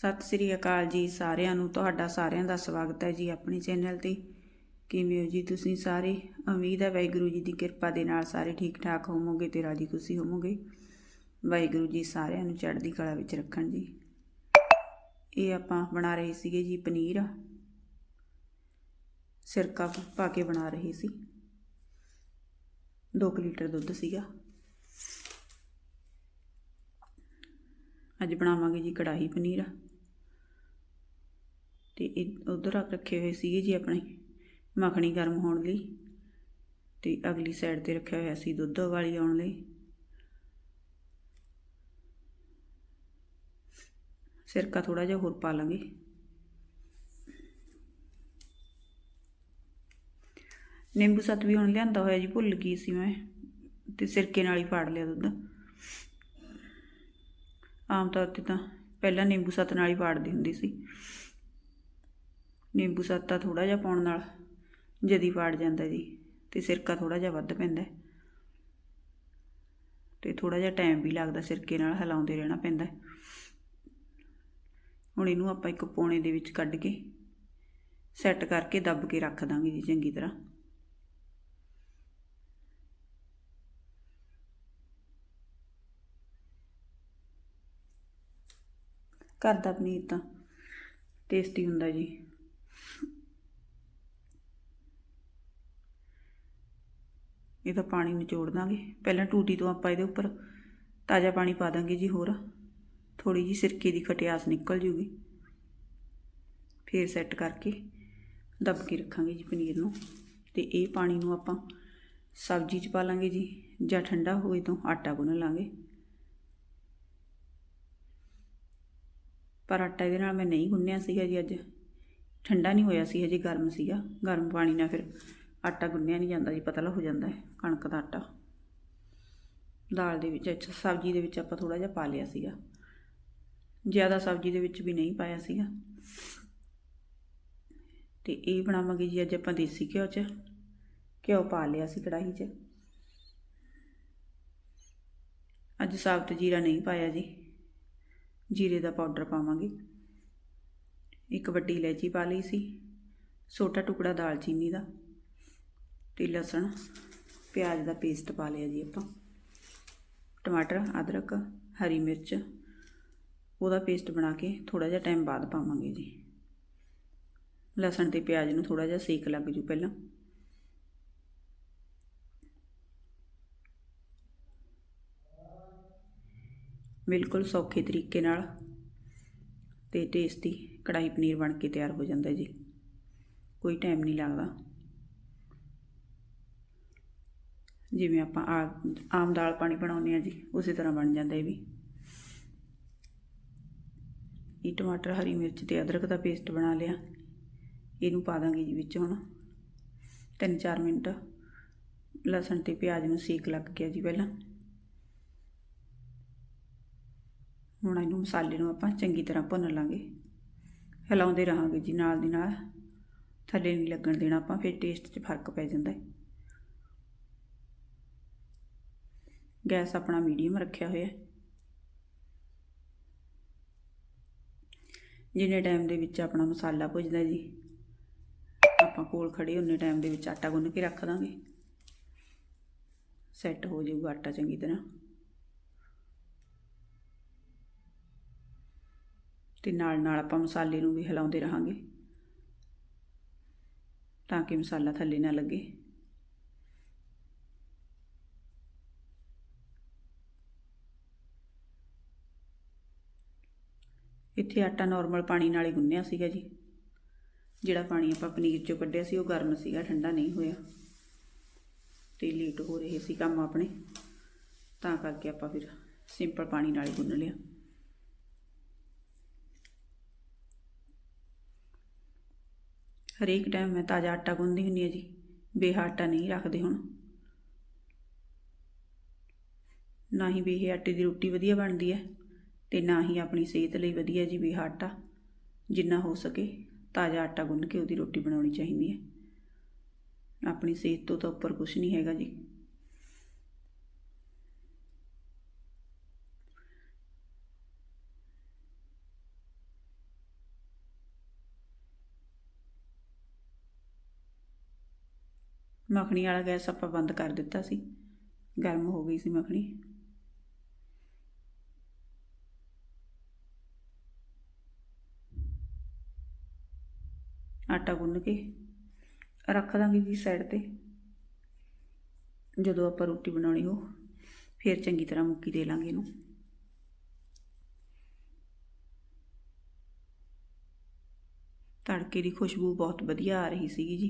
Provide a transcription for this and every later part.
ਸਤਿ ਸ੍ਰੀ ਅਕਾਲ ਜੀ ਸਾਰਿਆਂ ਨੂੰ, ਤੁਹਾਡਾ ਸਾਰਿਆਂ ਦਾ ਸਵਾਗਤ ਹੈ ਜੀ ਆਪਣੇ ਚੈਨਲ ਤੇ। ਕਿਵੇਂ ਹੋ ਜੀ ਤੁਸੀਂ ਸਾਰੇ? ਉਮੀਦ ਹੈ ਵਾਹਿਗੁਰੂ ਜੀ ਦੀ ਕਿਰਪਾ ਦੇ ਨਾਲ ਸਾਰੇ ਠੀਕ ਠਾਕ ਹੋਵੋਗੇ ਤੇ ਰਾਜੀ ਖੁਸ਼ੀ ਹੋਵੋਗੇ। ਵਾਹਿਗੁਰੂ ਜੀ ਸਾਰਿਆਂ ਨੂੰ ਚੜ੍ਹਦੀ ਕਲਾ ਵਿੱਚ ਰੱਖਣ ਜੀ। ਇਹ ਆਪਾਂ ਬਣਾ ਰਹੇ ਸੀਗੇ ਜੀ ਪਨੀਰ। ਸਿਰਕਾ ਪਾ ਕੇ ਬਣਾ ਰਹੇ ਸੀ। 2 ਲੀਟਰ ਦੁੱਧ ਸੀਗਾ। ਅੱਜ ਬਣਾਵਾਂਗੇ ਜੀ ਕੜਾਹੀ ਪਨੀਰ। ਤੇ ਉਧਰ ਰੱਖੇ ਹੋਏ ਸੀਗੇ ਜੀ ਆਪਣੇ, ਮੱਖਣੀ ਗਰਮ ਹੋਣ ਲਈ ਤੇ ਅਗਲੀ ਸਾਈਡ ਤੇ ਰੱਖਿਆ ਹੋਇਆ ਸੀ ਦੁੱਧ ਵਾਲੀ ਆਉਣ ਲਈ। ਸਿਰਕਾ ਥੋੜਾ ਜਿਹਾ ਹੋਰ ਪਾ ਲਾਂਗੇ। ਨਿੰਬੂ ਸੱਤ ਵੀ ਹੁਣ ਲਿਆਂਦਾ ਹੋਇਆ ਜੀ, ਭੁੱਲ ਗਈ ਸੀ ਮੈਂ, ਤੇ ਸਿਰਕੇ ਨਾਲ ਹੀ ਪਾੜ ਲਿਆ ਦੁੱਧ। ਆਮ ਤੌਰ ਤੇ ਤਾਂ ਪਹਿਲਾਂ ਨਿੰਬੂ ਸੱਤ ਨਾਲ ਹੀ ਪਾੜਦੀ ਹੁੰਦੀ ਸੀ। ਨਿੰਬੂ ਸੱਤਾ ਤਾਂ ਥੋੜਾ ਜਿਹਾ ਪਾਉਣ ਨਾਲ ਜਦੀ ਫਾੜ ਜਾਂਦਾ ਜੀ ਤੇ ਸਿਰਕਾ ਥੋੜਾ ਜਿਹਾ ਵੱਧ ਪੈਂਦਾ ਤੇ ਥੋੜਾ ਜਿਹਾ ਟਾਈਮ ਵੀ ਲੱਗਦਾ ਸਿਰਕੇ ਨਾਲ ਹਿਲਾਉਂਦੇ ਰਹਿਣਾ ਪੈਂਦਾ ਹੁਣ ਇਹਨੂੰ ਆਪਾਂ ਇੱਕ ਪੌਣੇ ਦੇ ਵਿੱਚ ਕੱਢ ਕੇ ਸੈੱਟ ਕਰਕੇ ਦੱਬ ਕੇ ਰੱਖ ਦਾਂਗੇ ਜੀ ਚੰਗੀ ਤਰ੍ਹਾਂ। ਘਰ ਦਾ ਪਨੀਰ ਤਾਂ ਟੇਸਟੀ ਹੁੰਦਾ ਜੀ। ਇਹਦਾ ਪਾਣੀ ਨਿਚੋੜ ਦਾਂਗੇ। ਪਹਿਲਾਂ ਟੂਟੀ ਤੋਂ ਆਪਾਂ ਇਹਦੇ ਉੱਪਰ ਤਾਜ਼ਾ ਪਾਣੀ ਪਾ ਦਾਂਗੇ ਜੀ ਹੋਰ। ਥੋੜੀ ਜੀ ਸਿਰਕੇ ਦੀ ਖਟਿਆਸ ਨਿਕਲ ਜੂਗੀ। ਫੇਰ ਸੈੱਟ ਕਰਕੇ ਦੱਬ ਕੇ ਰੱਖਾਂਗੇ ਜੀ ਪਨੀਰ ਨੂੰ। ਤੇ ਇਹ ਪਾਣੀ ਨੂੰ ਆਪਾਂ ਸਬਜ਼ੀ 'ਚ ਪਾ ਲਾਂਗੇ ਜੀ, ਜਾਂ ਠੰਡਾ ਹੋਵੇ ਤਾਂ ਆਟਾ ਗੁੰਨ ਲਾਂਗੇ। ਪਰ ਆਟਾ ਇਹਦੇ ਨਾਲ ਮੈਂ ਨਹੀਂ ਗੁੰਨਿਆ ਸੀਗਾ ਜੀ ਅੱਜ। ਠੰਡਾ ਨਹੀਂ ਹੋਇਆ ਸੀ, ਹਜੇ ਗਰਮ ਸੀਗਾ। ਗਰਮ ਪਾਣੀ ਨਾਲ ਫਿਰ ਆਟਾ ਗੁੰਨਿਆ ਨਹੀਂ ਜਾਂਦਾ ਜੀ, ਪਤਲਾ ਹੋ ਜਾਂਦਾ ਹੈ, ਕਣਕ ਦਾ ਆਟਾ। ਦਾਲ ਦੇ ਵਿੱਚ, ਅੱਛਾ, ਸਬਜ਼ੀ ਦੇ ਵਿੱਚ ਆਪਾਂ ਥੋੜਾ ਜਿਹਾ ਪਾ ਲਿਆ ਸੀਗਾ। ਜ਼ਿਆਦਾ ਸਬਜ਼ੀ ਦੇ ਵਿੱਚ ਵੀ ਨਹੀਂ ਪਾਇਆ ਸੀਗਾ। ਤੇ ਇਹ ਬਣਾਵਾਂਗੇ ਜੀ, ਅੱਜ ਆਪਾਂ ਦੇਸੀ ਘਿਓ 'ਚ। ਘਿਓ ਪਾ ਲਿਆ ਸੀ ਕੜਾਹੀ 'ਚ। ਅੱਜ ਸਾਬਤ ਜੀਰਾ ਨਹੀਂ ਪਾਇਆ ਜੀ। ਜੀਰੇ ਦਾ ਪਾਊਡਰ ਪਾਵਾਂਗੇ। ਇੱਕ ਵੱਡੀ ਇਲਾਇਚੀ ਪਾ ਲਈ ਸੀ। ਛੋਟਾ ਟੁਕੜਾ ਦਾਲਚੀਨੀ ਦਾ। ਤੇ ਲਸਣ, ਪਿਆਜ਼ ਦਾ ਪੇਸਟ ਪਾ ਲਿਆ ਜੀ ਆਪਾਂ। ਟਮਾਟਰ, ਅਦਰਕ, ਹਰੀ ਮਿਰਚ, ਉਹਦਾ ਪੇਸਟ ਬਣਾ ਕੇ ਥੋੜਾ ਜਿਹਾ ਟਾਈਮ ਬਾਅਦ ਪਾਵਾਂਗੇ ਜੀ। ਲਸਣ ਤੇ ਪਿਆਜ਼ ਨੂੰ ਥੋੜਾ ਜਿਹਾ ਸੇਕ ਲੱਗ ਜੂ ਪਹਿਲਾਂ। ਬਿਲਕੁਲ ਸੌਖੇ ਤਰੀਕੇ ਨਾਲ ਤੇ ਟੇਸਟੀ ਕੜਾਈ ਪਨੀਰ ਬਣ ਕੇ ਤਿਆਰ ਹੋ ਜਾਂਦਾ ਜੀ। ਕੋਈ ਟਾਈਮ ਨਹੀਂ ਲੱਗਦਾ। ਜਿਵੇਂ ਆਪਾਂ ਆਮ ਦਾਲ ਪਾਣੀ ਬਣਾਉਂਦੇ ਆ ਜੀ, ਉਸੇ ਤਰ੍ਹਾਂ ਬਣ ਜਾਂਦਾ ਇਹ ਵੀ। ਇਹ ਟਮਾਟਰ, ਹਰੀ ਮਿਰਚ ਤੇ ਅਦਰਕ ਦਾ ਪੇਸਟ ਬਣਾ ਲਿਆ। ਇਹਨੂੰ ਪਾ ਦਾਂਗੇ ਜੀ ਵਿੱਚ ਹੁਣ। 3-4 ਮਿੰਟ। ਲਸਣ ਤੇ ਪਿਆਜ਼ ਨੂੰ ਸੇਕ ਲੱਗ ਗਿਆ ਜੀ ਪਹਿਲਾਂ। ਹੁਣ ਇਹਨੂੰ ਮਸਾਲੇ ਨੂੰ ਆਪਾਂ ਚੰਗੀ ਤਰ੍ਹਾਂ ਭੁੰਨ ਲਾਂਗੇ। ਹਿਲਾਉਂਦੇ ਰਹਾਂਗੇ ਜੀ ਨਾਲ ਦੀ ਨਾਲ। ਥੱਲੇ ਨਹੀਂ ਲੱਗਣ ਦੇਣਾ ਆਪਾਂ, ਫਿਰ ਟੇਸਟ 'ਚ ਫ਼ਰਕ ਪੈ ਜਾਂਦਾ। ਹੈ ਗੈਸ ਆਪਣਾ ਮੀਡੀਅਮ ਰੱਖਿਆ ਹੋਇਆ ਜਿੰਨੇ ਟਾਈਮ ਦੇ ਵਿੱਚ ਆਪਣਾ ਮਸਾਲਾ ਭੁੱਜਦਾ ਜੀ, ਆਪਾਂ ਕੋਲ ਖੜੇ ਉਹਨੇ ਟਾਈਮ ਦੇ ਵਿੱਚ ਆਟਾ ਗੁੰਨ ਕੇ ਰੱਖ ਦਾਂਗੇ। ਸੈੱਟ ਹੋ ਜਾਊਗਾ ਆਟਾ ਚੰਗੀ ਤਰ੍ਹਾਂ। ਤੇ ਨਾਲ ਨਾਲ ਆਪਾਂ ਮਸਾਲੇ ਨੂੰ ਵੀ ਹਿਲਾਉਂਦੇ ਰਹਾਂਗੇ, ਤਾਂ ਕਿ ਮਸਾਲਾ ਥੱਲੇ ਨਾ ਲੱਗੇ। ਇੱਥੇ ਆਟਾ ਨਾਰਮਲ ਪਾਣੀ ਨਾਲ ਹੀ ਗੁੰਨਿਆ ਸੀਗਾ ਜੀ। ਜਿਹੜਾ ਪਾਣੀ ਆਪਾਂ ਪਨੀਰ ਚੋਂ ਕੱਢਿਆ ਸੀ, ਉਹ ਗਰਮ ਸੀਗਾ, ਠੰਡਾ ਨਹੀਂ ਹੋਇਆ। ਤੇ ਲੇਟ ਹੋ ਰਹੇ ਸੀ ਕੰਮ ਆਪਣੇ। ਤਾਂ ਕਰਕੇ ਆਪਾਂ ਫਿਰ ਸਿੰਪਲ ਪਾਣੀ ਨਾਲ ਹੀ ਗੁੰਨ ਲਿਆ। ਹਰੇਕ ਟਾਈਮ ਮੈਂ ਤਾਜ਼ਾ ਆਟਾ ਗੁੰਨਦੀ ਹੁੰਦੀ ਆ ਜੀ। ਬੇਹਾ ਆਟਾ ਨਹੀਂ ਰੱਖਦੇ ਹੁਣ। ਨਾ ਹੀ ਬੇਹੇ ਆਟੇ ਦੀ ਰੋਟੀ ਵਧੀਆ ਬਣਦੀ ਹੈ। ਤੇ ਨਾ ਹੀ ਆਪਣੀ ਸਿਹਤ ਲਈ ਵਧੀਆ ਜੀ ਵੀ ਆਟਾ, ਜਿੰਨਾ ਹੋ ਸਕੇ ਤਾਜ਼ਾ ਆਟਾ ਗੁੰਨ ਕੇ ਉਹਦੀ ਰੋਟੀ ਬਣਾਉਣੀ ਚਾਹੀਦੀ ਹੈ। ਆਪਣੀ ਸਿਹਤ ਤੋਂ ਤਾਂ ਉੱਪਰ ਕੁਝ ਨਹੀਂ ਹੈਗਾ ਜੀ। ਮੱਖਣੀ ਵਾਲਾ ਗੈਸ ਆਪਾਂ ਬੰਦ ਕਰ ਦਿੱਤਾ ਸੀ। ਗਰਮ ਹੋ ਗਈ ਸੀ ਮੱਖਣੀ। ਆਟਾ ਗੁੰਨ ਕੇ ਰੱਖ ਦਾਂਗੇ ਜੀ ਸਾਈਡ ਤੇ। ਜਦੋਂ ਆਪਾਂ ਰੋਟੀ ਬਣਾਉਣੀ ਹੋ, ਫਿਰ ਚੰਗੀ ਤਰ੍ਹਾਂ ਮੁੱਕੀ ਦੇ ਲਾਂਗੇ ਇਹਨੂੰ। ਤੜਕੇ ਦੀ ਖੁਸ਼ਬੂ ਬਹੁਤ ਵਧੀਆ ਆ ਰਹੀ ਸੀਗੀ ਜੀ,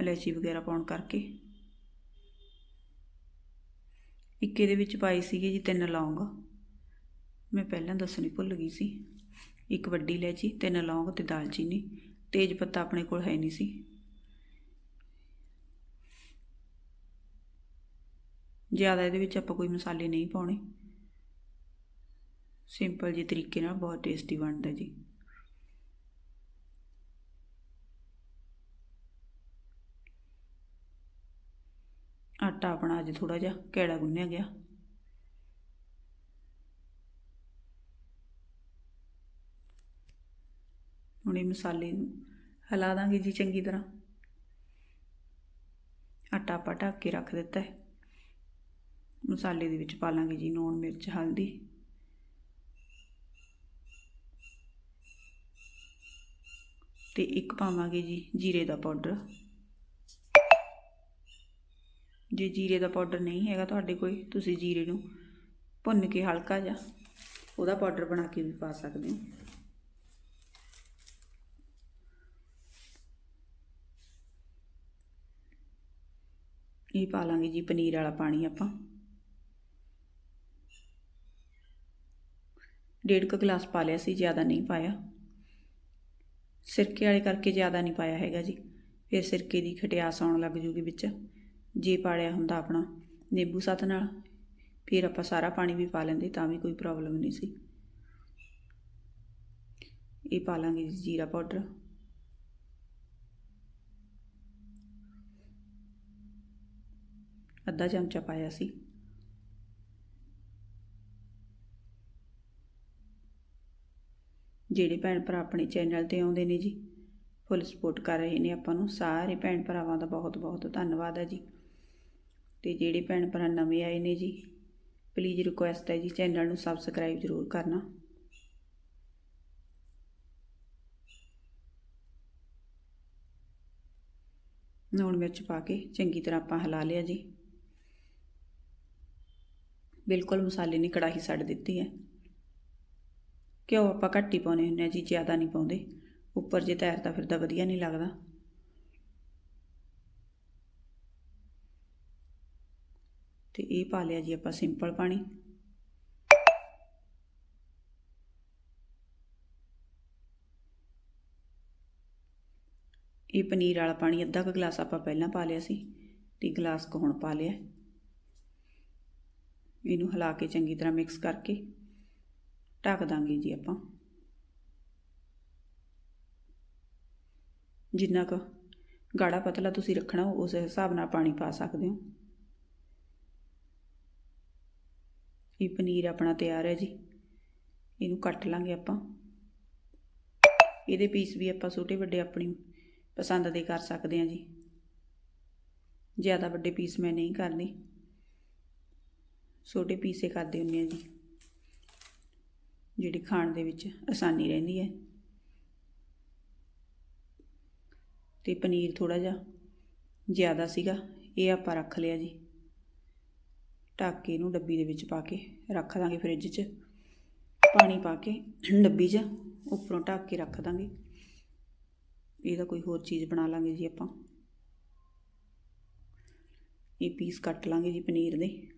ਇਲਾਇਚੀ ਵਗੈਰਾ ਪਾਉਣ ਕਰਕੇ। ਇੱਕ ਇਹਦੇ ਵਿੱਚ ਪਾਈ ਸੀਗੀ ਜੀ ਤਿੰਨ ਲੌਂਗ। ਮੈਂ ਪਹਿਲਾਂ ਦੱਸਣੀ ਭੁੱਲ ਗਈ ਸੀ। ਇੱਕ ਵੱਡੀ ਇਲਾਇਚੀ, ਤਿੰਨ ਲੌਂਗ ਤੇ ਦਾਲਚੀਨੀ। ਤੇਜ ਪੱਤਾ ਆਪਣੇ ਕੋਲ ਹੈ ਨਹੀਂ ਸੀ। ਜ਼ਿਆਦਾ ਇਹਦੇ ਵਿੱਚ ਆਪਾਂ ਕੋਈ ਮਸਾਲੇ ਨਹੀਂ ਪਾਉਣੇ। ਸਿੰਪਲ ਜਿਹੇ ਤਰੀਕੇ ਨਾਲ ਬਹੁਤ ਟੇਸਟੀ ਬਣਦਾ ਜੀ। ਆਟਾ ਆਪਣਾ ਅੱਜ ਥੋੜਾ ਜਿਹਾ ਕੈੜਾ ਗੁੰਨਿਆ ਗਿਆ। ਹੁਣ ਇਹ ਮਸਾਲੇ ਨੂੰ ਹਿਲਾ ਦਾਂਗੇ ਜੀ ਚੰਗੀ ਤਰ੍ਹਾਂ। ਆਟਾ ਆਪਾਂ ਢੱਕ ਕੇ ਰੱਖ ਦਿੱਤਾ ਹੈ। ਮਸਾਲੇ ਦੇ ਵਿੱਚ ਪਾ ਲਾਂਗੇ ਜੀ ਨੂਣ, ਮਿਰਚ, ਹਲਦੀ। ਤੇ ਇੱਕ ਪਾਵਾਂਗੇ ਜੀ ਜੀਰੇ ਦਾ ਪਾਊਡਰ। ਜੇ ਜੀਰੇ ਦਾ ਪਾਊਡਰ ਨਹੀਂ ਹੈਗਾ ਤੁਹਾਡੇ ਕੋਈ ਤੁਸੀਂ ਜੀਰੇ ਨੂੰ ਭੁੰਨ ਕੇ ਹਲਕਾ ਜਿਹਾ ਉਹਦਾ ਪਾਊਡਰ ਬਣਾ ਕੇ ਵੀ ਪਾ ਸਕਦੇ ਹੋ। ਇਹ ਪਾ ਲਾਂਗੇ ਜੀ? ਪਨੀਰ ਵਾਲਾ ਪਾਣੀ ਆਪਾਂ। ਡੇਢ ਕੁ ਗਲਾਸ ਪਾ ਲਿਆ ਸੀ, ਜ਼ਿਆਦਾ ਨਹੀਂ ਪਾਇਆ। ਸਿਰਕੇ ਵਾਲੇ ਕਰਕੇ ਜ਼ਿਆਦਾ ਨਹੀਂ ਪਾਇਆ ਹੈਗਾ ਜੀ। ਫਿਰ ਸਿਰਕੇ ਦੀ ਖਟਿਆਸ ਆਉਣ ਲੱਗ ਜੂਗੀ ਵਿੱਚ। ਜੇ ਪਾੜਿਆ ਹੁੰਦਾ ਆਪਣਾ ਨਿੰਬੂ ਸੱਤ ਨਾਲ, ਫਿਰ ਆਪਾਂ ਸਾਰਾ ਪਾਣੀ ਵੀ ਪਾ ਲੈਂਦੇ, ਤਾਂ ਵੀ ਕੋਈ ਪ੍ਰੋਬਲਮ ਨਹੀਂ ਸੀ। ਇਹ ਪਾ ਲਾਂਗੇ ਜੀ ਜੀਰਾ ਪਾਊਡਰ। ਅੱਧਾ ਚਮਚਾ ਪਾਇਆ ਸੀ। ਜਿਹੜੇ ਭੈਣ ਭਰਾ ਆਪਣੇ ਚੈਨਲ ਤੇ ਆਉਂਦੇ ਨੇ ਜੀ ਫੁੱਲ ਸਪੋਰਟ ਕਰ ਰਹੇ ਨੇ ਆਪਾਂ ਨੂੰ, ਸਾਰੇ ਭੈਣ ਭਰਾਵਾਂ ਦਾ ਬਹੁਤ ਬਹੁਤ ਧੰਨਵਾਦ ਹੈ ਜੀ। ਤੇ ਜਿਹੜੇ ਭੈਣ ਭਰਾ ਨਵੇਂ ਆਏ ਨੇ ਜੀ ਪਲੀਜ਼ ਰਿਕੁਐਸਟ ਹੈ ਜੀ ਚੈਨਲ ਨੂੰ ਸਬਸਕ੍ਰਾਈਬ ਜ਼ਰੂਰ ਕਰਨਾ। ਲੂਣ ਮਿਰਚ ਪਾ ਕੇ ਚੰਗੀ ਤਰ੍ਹਾਂ ਆਪਾਂ ਹਿਲਾ ਲਿਆ ਜੀ। ਬਿਲਕੁਲ ਮਸਾਲੇ ਨਹੀਂ ਕੜਾਹੀ ਛੱਡ ਦਿੱਤੀ ਹੈ। ਘਿਓ ਆਪਾਂ ਘੱਟ ਹੀ ਪਾਉਨੇ ਹੁੰਦੇ ਆ ਜੀ, ਜ਼ਿਆਦਾ ਨਹੀਂ ਪਾਉਂਦੇ। ਉੱਪਰ ਜੇ ਤੈਰਦਾ ਫਿਰਦਾ ਵਧੀਆ ਨਹੀਂ ਲੱਗਦਾ। ਤੇ ਇਹ ਪਾ ਲਿਆ ਜੀ ਆਪਾਂ ਸਿੰਪਲ ਪਾਣੀ। ਇਹ ਪਨੀਰ ਵਾਲਾ ਪਾਣੀ ਅੱਧਾ ਕੁ ਗਲਾਸ ਆਪਾਂ ਪਹਿਲਾਂ ਪਾ ਲਿਆ ਸੀ, ਤੇ ਗਲਾਸ ਕੁ ਹੁਣ ਪਾ ਲਿਆ। ਇਹਨੂੰ ਹਿਲਾ ਕੇ ਚੰਗੀ ਤਰ੍ਹਾਂ ਮਿਕਸ ਕਰਕੇ ਢੱਕ ਦਾਂਗੇ ਜੀ ਆਪਾਂ। ਜਿੰਨਾ ਕੁ ਗਾੜਾ ਪਤਲਾ ਤੁਸੀਂ ਰੱਖਣਾ, ਉਸ ਹਿਸਾਬ ਨਾਲ ਪਾਣੀ ਪਾ ਸਕਦੇ ਹੋ। ਇਹ ਪਨੀਰ ਆਪਣਾ ਤਿਆਰ ਹੈ ਜੀ। ਇਹਨੂੰ ਕੱਟ ਲਾਂਗੇ ਆਪਾਂ। ਇਹਦੇ ਪੀਸ ਵੀ ਆਪਾਂ ਛੋਟੇ ਵੱਡੇ ਆਪਣੀ ਪਸੰਦ ਦੇ ਕਰ ਸਕਦੇ ਹਾਂ ਜੀ। ਜ਼ਿਆਦਾ ਵੱਡੇ ਪੀਸ ਮੈਂ ਨਹੀਂ ਕਰਨੀ। ਛੋਟੇ ਪੀਸੇ ਕਰਦੇ ਹੁੰਦੇ ਆ ਜੀ। ਜਿਹੜੀ ਖਾਣ ਦੇ ਵਿੱਚ ਆਸਾਨੀ ਰਹਿੰਦੀ ਹੈ। ਤੇ ਪਨੀਰ ਥੋੜਾ ਜਿਹਾ ਜ਼ਿਆਦਾ ਸੀਗਾ, ਇਹ ਆਪਾਂ ਰੱਖ ਲਿਆ ਜੀ। ਢੱਕ ਕੇ ਇਹਨੂੰ ਡੱਬੀ ਦੇ ਵਿੱਚ ਪਾ ਕੇ ਰੱਖ ਦਾਂਗੇ ਫ੍ਰਿਜ 'ਚ। ਪਾਣੀ ਪਾ ਕੇ ਡੱਬੀ 'ਚ ਉੱਪਰੋਂ ਢੱਕ ਕੇ ਰੱਖ ਦਾਂਗੇ। ਇਹਦਾ ਕੋਈ ਹੋਰ ਚੀਜ਼ ਬਣਾ ਲਾਂਗੇ ਜੀ ਆਪਾਂ। ਇਹ ਪੀਸ ਕੱਟ ਲਾਂਗੇ ਜੀ ਪਨੀਰ ਦੇ।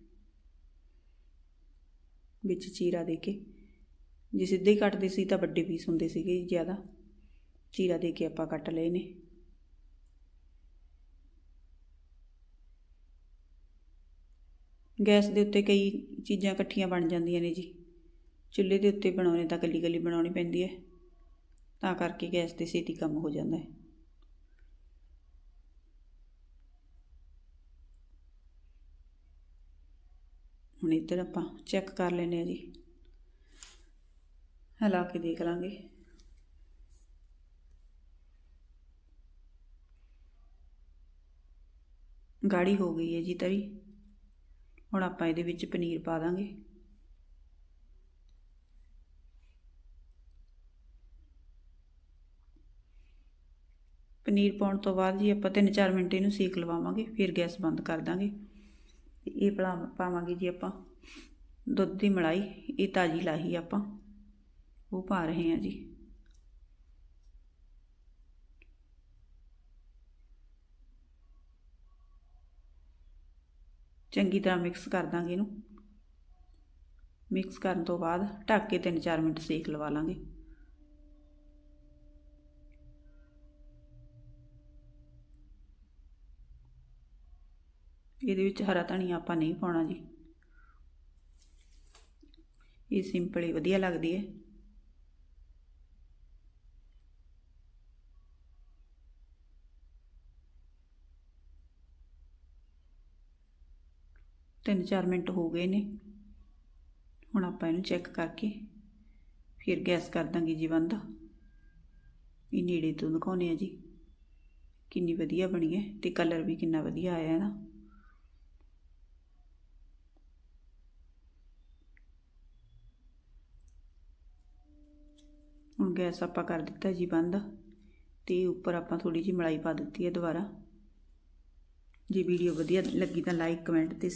ਵਿੱਚ ਚੀਰਾ ਦੇ ਕੇ। ਜੇ ਸਿੱਧੇ ਹੀ ਕੱਟਦੇ ਸੀ ਤਾਂ ਵੱਡੇ ਪੀਸ ਹੁੰਦੇ ਸੀਗੇ ਜ਼ਿਆਦਾ। ਚੀਰਾ ਦੇ ਕੇ ਆਪਾਂ ਕੱਟ ਲਏ ਨੇ। ਗੈਸ ਦੇ ਉੱਤੇ ਕਈ ਚੀਜ਼ਾਂ ਇਕੱਠੀਆਂ ਬਣ ਜਾਂਦੀਆਂ ਨੇ ਜੀ। ਚੁੱਲ੍ਹੇ ਦੇ ਉੱਤੇ ਬਣਾਉਣੇ ਤਾਂ ਕੱਲੀ ਕੱਲੀ ਬਣਾਉਣੀ ਪੈਂਦੀ ਹੈ। ਤਾਂ ਕਰਕੇ ਗੈਸ ਤੇ ਛੇਤੀ ਕੰਮ ਹੋ ਜਾਂਦਾ ਹੈ। ਹੁਣ ਇੱਧਰ ਆਪਾਂ ਚੈੱਕ ਕਰ ਲੈਨੇ ਆ ਜੀ। ਹਿਲਾ ਕੇ ਦੇਖ ਲਾਂਗੇ। ਗਾੜੀ ਹੋ ਗਈ ਹੈ ਜੀ ਤਰੀ। ਹੁਣ ਆਪਾਂ ਇਹਦੇ ਵਿੱਚ ਪਨੀਰ ਪਾ ਦਾਂਗੇ। ਪਨੀਰ ਪਾਉਣ ਤੋਂ ਬਾਅਦ ਜੀ ਆਪਾਂ 3-4 ਮਿੰਟ ਇਹਨੂੰ ਸੇਕ ਲਵਾਵਾਂਗੇ, ਫਿਰ ਗੈਸ ਬੰਦ ਕਰ ਦਾਂਗੇ। ਤੇ ਇਹ ਪਲਾ ਪਾਵਾਂਗੇ ਜੀ ਆਪਾਂ। ਦੁੱਧ ਦੀ ਮਲਾਈ, ਇਹ ਤਾਜੀ ਲਾਹੀ ਆਪਾਂ। ਉਹ ਪਾ ਰਹੇ ਹਾਂ ਜੀ। ਚੰਗੀ ਤਰ੍ਹਾਂ ਮਿਕਸ ਕਰ ਦਾਂਗੇ ਇਹਨੂੰ। ਮਿਕਸ ਕਰਨ ਤੋਂ ਬਾਅਦ ਢੱਕ ਕੇ 3-4 ਮਿੰਟ ਸੇਕ ਲਵਾ ਲਾਂਗੇ। ਇਹਦੇ ਵਿੱਚ ਹਰਾ ਧਨੀਆ ਆਪਾਂ ਨਹੀਂ ਪਾਉਣਾ ਜੀ। ਇਹ ਸਿੰਪਲ ਹੀ ਵਧੀਆ ਲੱਗਦੀ ਹੈ। ਤਿੰਨ ਚਾਰ ਮਿੰਟ ਹੋ ਗਏ ਨੇ। ਹੁਣ ਆਪਾਂ ਇਹਨੂੰ ਚੈੱਕ ਕਰਕੇ ਫਿਰ ਗੈਸ ਕਰ ਦਾਂਗੇ ਜੀ ਬੰਦ। ਇਹ ਨੇੜੇ ਤੋਂ ਦਿਖਾਉਨੇ ਆ ਜੀ। ਕਿੰਨੀ ਵਧੀਆ ਬਣੀ ਹੈ ਤੇ ਕਲਰ ਵੀ ਕਿੰਨਾ ਵਧੀਆ ਆਇਆ ਇਹਦਾ ਨਾ ਹੁਣ ਗੈਸ ਆਪਾਂ ਕਰ ਦਿੱਤਾ ਜੀ ਬੰਦ ਤੇ ਉੱਪਰ ਆਪਾਂ ਥੋੜੀ ਜਿਹੀ ਮਲਾਈ ਪਾ ਦਿੱਤੀ ਹੈ ਦੁਬਾਰਾ। ਜੇ ਵੀਡੀਓ ਵਧੀਆ ਲੱਗੀ ਤਾਂ ਲਾਈਕ ਕਮੈਂਟ ਤੇ